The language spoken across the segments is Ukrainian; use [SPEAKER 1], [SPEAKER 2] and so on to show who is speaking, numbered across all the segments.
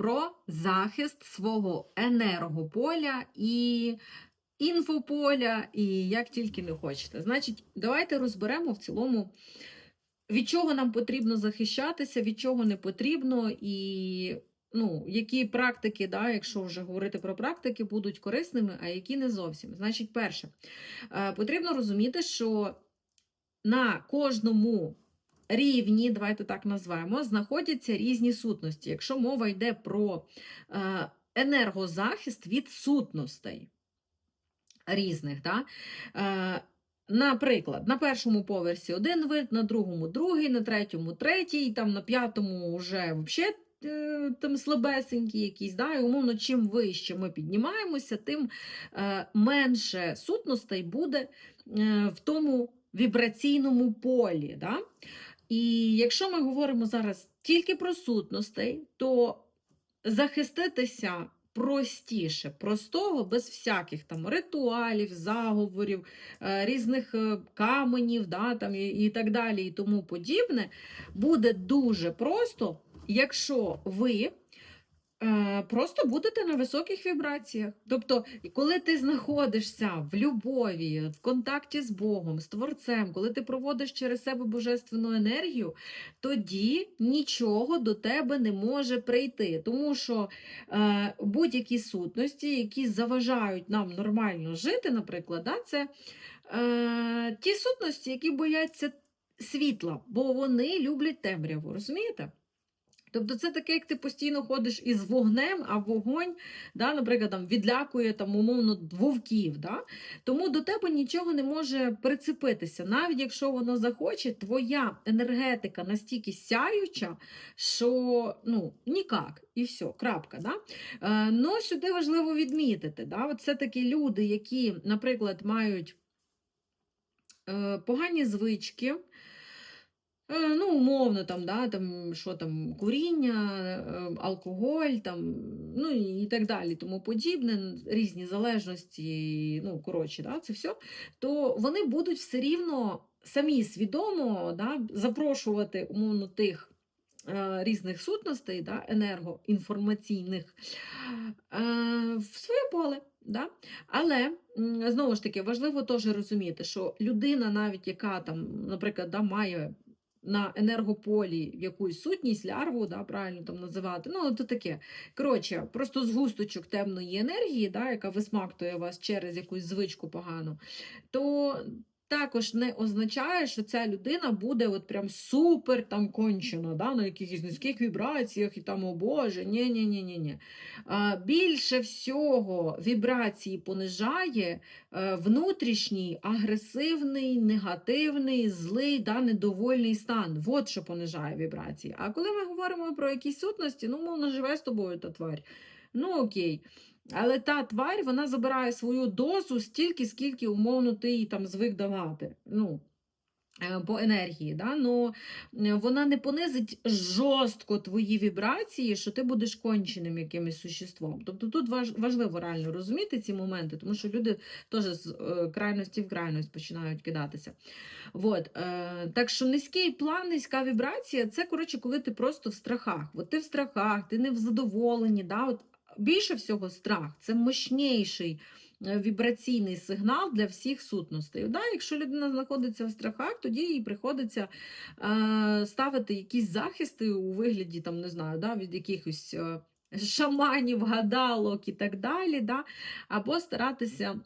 [SPEAKER 1] про захист свого енергополя і інфополя, і як тільки не хочете. Значить, давайте розберемо в цілому, від чого нам потрібно захищатися, від чого не потрібно, і ну, які практики, да, якщо вже говорити про практики, будуть корисними, а які не зовсім. Значить, перше, е, потрібно розуміти, що на кожному рівні, давайте так назвемо, знаходяться різні сутності. Якщо мова йде про е, енергозахист від сутностей різних. Да? Е, Наприклад, на першому поверсі один вид, на другому другий, на третьому третій, там на п'ятому вже взагалі там слабесенькі якісь, да, і умовно, чим вище ми піднімаємося, тим е, менше сутностей буде е, в тому вібраційному полі. Да? І якщо ми говоримо зараз тільки про сутностей, то захиститися простіше, простого, без всяких там ритуалів, заговорів, е, різних е, каменів, да, там, і, і так далі, і тому подібне, буде дуже просто, якщо ви. Е, Просто будете на високих вібраціях. Тобто, коли ти знаходишся в любові, в контакті з Богом, з Творцем, коли ти проводиш через себе божественну енергію, тоді нічого до тебе не може прийти. Тому що е, будь-які сутності, які заважають нам нормально жити, наприклад, да, це е, ті сутності, які бояться світла, бо вони люблять темряву. Розумієте? Тобто це таке, як ти постійно ходиш із вогнем, а вогонь, да, наприклад, там, відлякує там, умовно вовків. Да? Тому до тебе нічого не може прицепитися. Навіть якщо воно захоче, твоя енергетика настільки сяюча, що ну, нікак, і все, крапка. Да? Е, но сюди важливо відмітити. Да? Це такі люди, які, наприклад, мають е, погані звички. Е, Ну, умовно, там, да, там, що там, куріння, е, алкоголь, там, ну і так далі, тому подібне, різні залежності, ну, коротше, да, це все, то вони будуть все рівно самі свідомо да, запрошувати умовно тих е, різних сутностей, да, енергоінформаційних, е, в своє поле. Да? Але знову ж таки важливо теж розуміти, що людина, навіть яка там, наприклад, да, має на енергополі якусь сутність, лярву, да, правильно там називати. Ну, то таке. Коротше, просто згусточок темної енергії, да, яка висмактує вас через якусь звичку погану, то також не означає, що ця людина буде от прям супер там кончена, да, на якихось низьких вібраціях і там, о Боже, ні ні ні ні ні Більше всього вібрації понижає е, внутрішній агресивний, негативний, злий, да, недовольний стан. От що понижає вібрації. А коли ми говоримо про якісь сутності, ну, мовно, живе з тобою та тварь. Ну, окей. Але та тварь вона забирає свою дозу стільки, скільки, умовно, ти їй там звик давати. Ну, е, по енергії, да? Но вона не понизить жорстко твої вібрації, що ти будеш конченим якимось существом. Тобто тут важливо реально розуміти ці моменти, тому що люди теж з е, крайності в крайність починають кидатися. Вот. Е, так що низький план, низька вібрація це, коротше, коли ти просто в страхах. От ти в страхах, ти не в задоволенні. Да? От більше всього страх це мощніший е, вібраційний сигнал для всіх сутностей. Да, Якщо людина знаходиться в страхах, тоді їй приходиться е, ставити якісь захисти у вигляді там, не знаю, да, від якихось е, шаманів, гадалок і так далі. Да, Або старатися.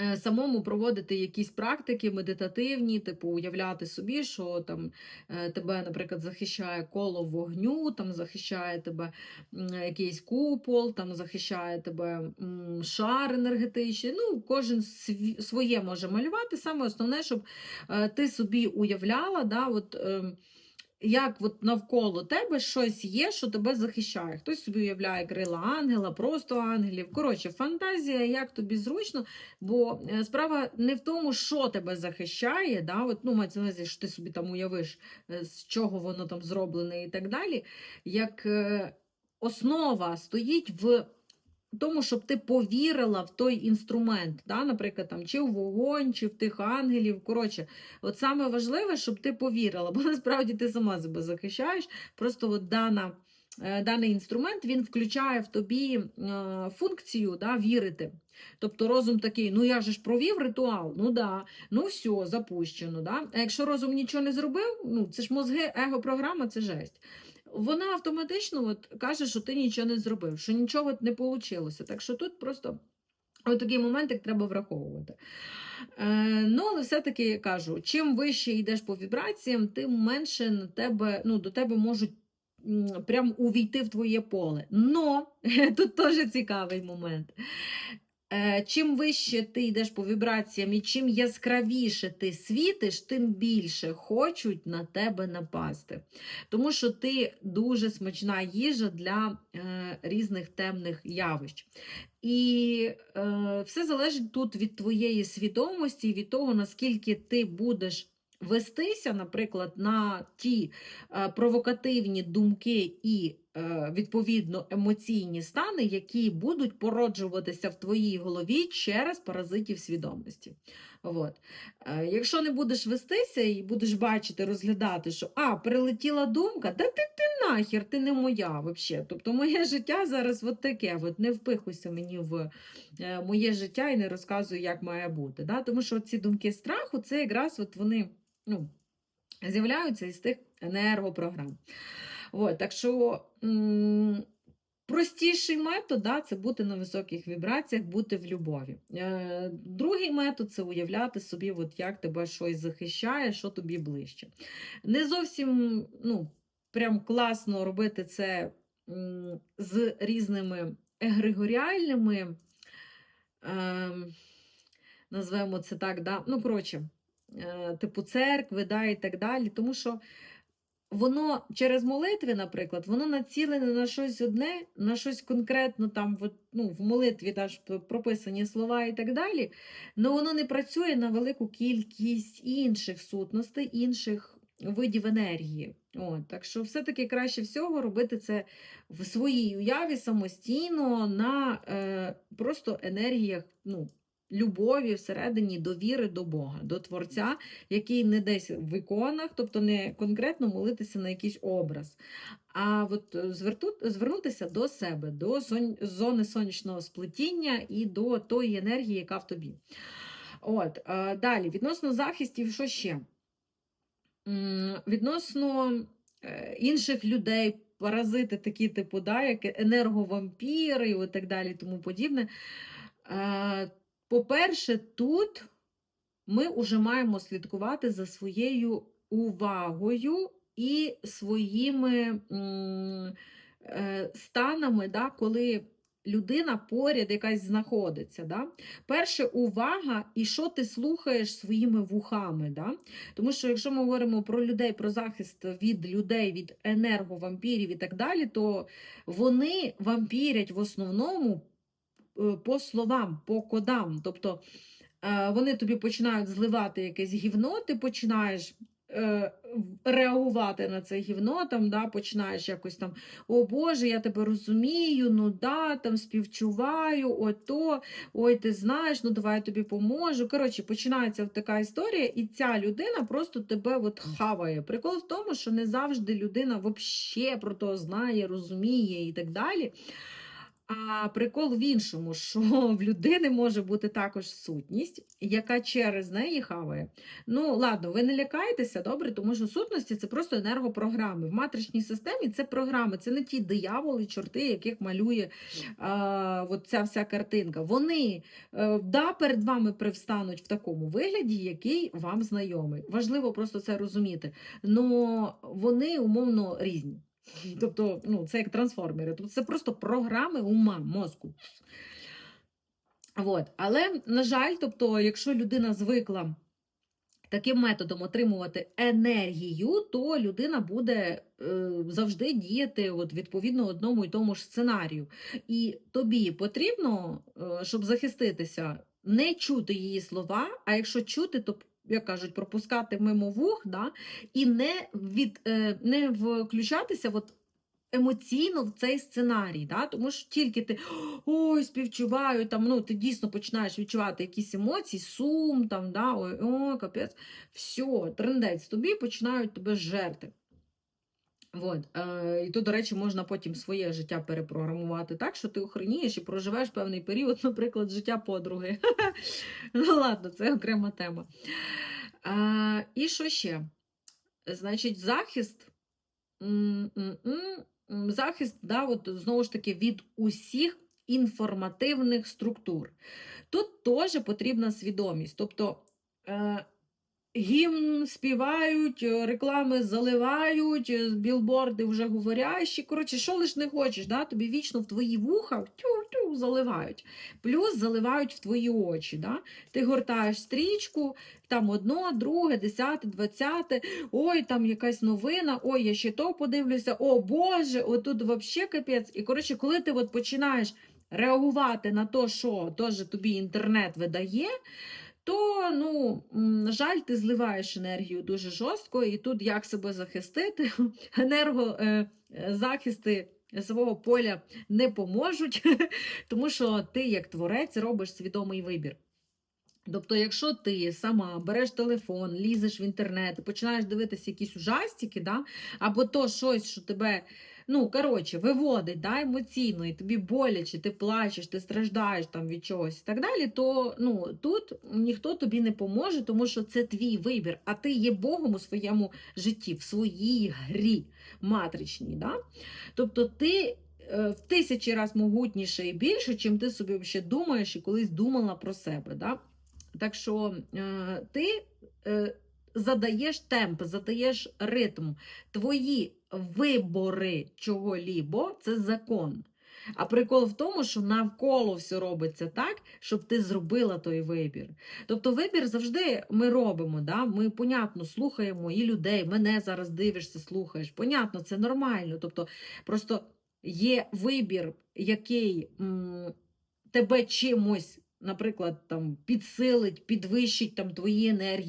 [SPEAKER 1] Е, самому проводити якісь практики медитативні, типу уявляти собі, що там е, тебе, наприклад, захищає коло вогню, там захищає тебе якийсь купол, там захищає тебе шар енергетичний. Ну, Кожен своє може малювати. Саме основне, щоб е, ти собі уявляла. да, от, ем, як от навколо тебе щось є, що тебе захищає. Хтось собі уявляє крила ангела, просто ангелів. Коротше, фантазія, як тобі зручно, бо е, справа не в тому, що тебе захищає. да, от, ну, мається на увазі, що ти собі там уявиш, е, з чого воно там зроблене і так далі. Як е, основа стоїть в тому, щоб ти повірила в той інструмент, да? наприклад, там, чи в вогонь, чи в тих ангелів. Коротше, от саме важливе, щоб ти повірила, бо насправді ти сама себе захищаєш. Просто от дана е, даний інструмент він включає в тобі е, функцію да, вірити. Тобто розум такий, ну я ж провів ритуал, ну да, ну все, запущено. Да? А якщо розум нічого не зробив, ну це ж мозги, его-програма, це жесть. Вона автоматично от, каже, що ти нічого не зробив, що нічого не вийшло. Так що тут просто Ось такий момент, як треба враховувати. Е, ну, але все-таки я кажу, чим вище йдеш по вібраціям, тим менше на тебе, ну, до тебе можуть прям увійти в твоє поле. Но тут теж цікавий момент. Е, Чим вище ти йдеш по вібраціям і чим яскравіше ти світиш, тим більше хочуть на тебе напасти. Тому що ти дуже смачна їжа для е, різних темних явищ. І е, все залежить тут від твоєї свідомості, від того, наскільки ти будеш вестися, наприклад, на ті е, провокативні думки і відповідно емоційні стани, які будуть породжуватися в твоїй голові через паразитів свідомості. От. Е, якщо не будеш вестися і будеш бачити, розглядати, що а, прилетіла думка, да ти, ти нахер, ти не моя взагалі. Тобто моє життя зараз от таке, от не впихуйся мені в е, моє життя і не розказуй, як має бути. Да? Тому що ці думки страху, це якраз от вони ну, з'являються із тих енергопрограм. От, так що простіший метод да, це бути на високих вібраціях, бути в любові. Е, другий метод це уявляти собі, от як тебе щось захищає, що тобі ближче. Не зовсім ну, прям класно робити це з різними егрегоріальними, е, назвемо це так, да? ну, коротше, е, типу церкви да, і так далі. Тому що воно через молитви, наприклад, воно націлене на щось одне, на щось конкретно там ну, в молитві теж прописані слова і так далі, але воно не працює на велику кількість інших сутностей, інших видів енергії. От, так що все-таки краще всього робити це в своїй уяві самостійно на е, просто енергіях. ну, Любові всередині довіри до Бога, до Творця, який не десь в іконах, тобто не конкретно молитися на якийсь образ, а от е, звернутися до себе, до зони сонячного сплетіння і до тої енергії, яка в тобі. От, е, далі, відносно захистів, що ще? Відносно е, інших людей, паразити такі, типу, да, як енерговампіри і так далі, тому подібне. По-перше, тут ми вже маємо слідкувати за своєю увагою і своїми е, станами, да, коли людина поряд якась знаходиться. Да? Перше, увага, і що ти слухаєш своїми вухами. Да? Тому що якщо ми говоримо про людей, про захист від людей, від енерговампірів і так далі, то вони вампірять в основному по словам, по кодам. Тобто е, вони тобі починають зливати якесь гівно, ти починаєш. е, Реагувати на це гівно, там, да, починаєш якось там, о Боже, я тебе розумію, ну да, там співчуваю, ото, ой, ти знаєш, ну давай я тобі поможу. Коротше, починається така історія, і ця людина просто тебе от хаває. Прикол в тому, що не завжди людина взагалі про то знає, розуміє і так далі. А прикол в іншому, що в людини може бути також сутність, яка через неї хаває. Ну, ладно, ви не лякайтеся, добре, тому що сутності це просто енергопрограми. В матричній системі це програми, це не ті дияволи, чорти, яких малює а, от ця вся картинка. Вони е, да, перед вами привстануть в такому вигляді, який вам знайомий. Важливо просто це розуміти. Но вони умовно різні. Тобто, ну, це як трансформери. Тобто це просто програми ума, мозку. От. Але, на жаль, тобто, якщо людина звикла таким методом отримувати енергію, то людина буде е, завжди діяти от, відповідно одному і тому ж сценарію. І тобі потрібно, е, щоб захиститися, не чути її слова, а якщо чути, то як кажуть, пропускати мимо вух, да, і не від, е, не включатися от, емоційно в цей сценарій. Да, тому що тільки ти ой, співчуваю, там, ну, ти дійсно починаєш відчувати якісь емоції, сум, там, да, ой, ой, капець, все, трендець, тобі починають тебе жерти. От, е, і то, до речі, можна потім своє життя перепрограмувати так, що ти охренієш і проживеш певний період, наприклад, життя подруги. ну ладно, це окрема тема. І що ще? Значить, захист. Захист, да, от, знову ж таки, від усіх інформативних структур. Тут теж потрібна свідомість. Тобто е, гімн співають, е, реклами заливають, е, білборди вже говорящі. Коротше, що лиш не хочеш, да? тобі вічно в твої вуха тю-тю, заливають. Плюс заливають в твої очі. Да? Ти гортаєш стрічку, там одно, друге, десяте, двадцяте, ой, там якась новина, ой, я ще то подивлюся, о Боже, отут взагалі капець. І коротше, коли ти от починаєш реагувати на те, що тобі інтернет видає, то, ну, на жаль, ти зливаєш енергію дуже жорстко, і тут як себе захистити, енергозахисти свого поля не поможуть, тому що ти, як творець, робиш свідомий вибір. Тобто, якщо ти сама береш телефон, лізеш в інтернет починаєш дивитися якісь ужастики, да? або то щось, що тебе ну, коротше, виводить да, емоційно, і тобі боляче, ти плачеш, ти страждаєш там від чогось і так далі, то ну, тут ніхто тобі не поможе, тому що це твій вибір, а ти є Богом у своєму житті, в своїй грі матричній. Да? Тобто ти е, в тисячі разів могутніше і більше, чим ти собі ще думаєш і колись думала про себе. Да? Так що е, ти е, задаєш темп, задаєш ритм. Твої вибори чого-лібо це закон. А прикол в тому, що навколо все робиться так, щоб ти зробила той вибір. Тобто вибір завжди ми робимо. Да? Ми, понятно, слухаємо і людей, мене зараз дивишся, слухаєш. Понятно, це нормально. Тобто, просто є вибір, який м, тебе чимось, наприклад, там підсилить, підвищить там твої енергії.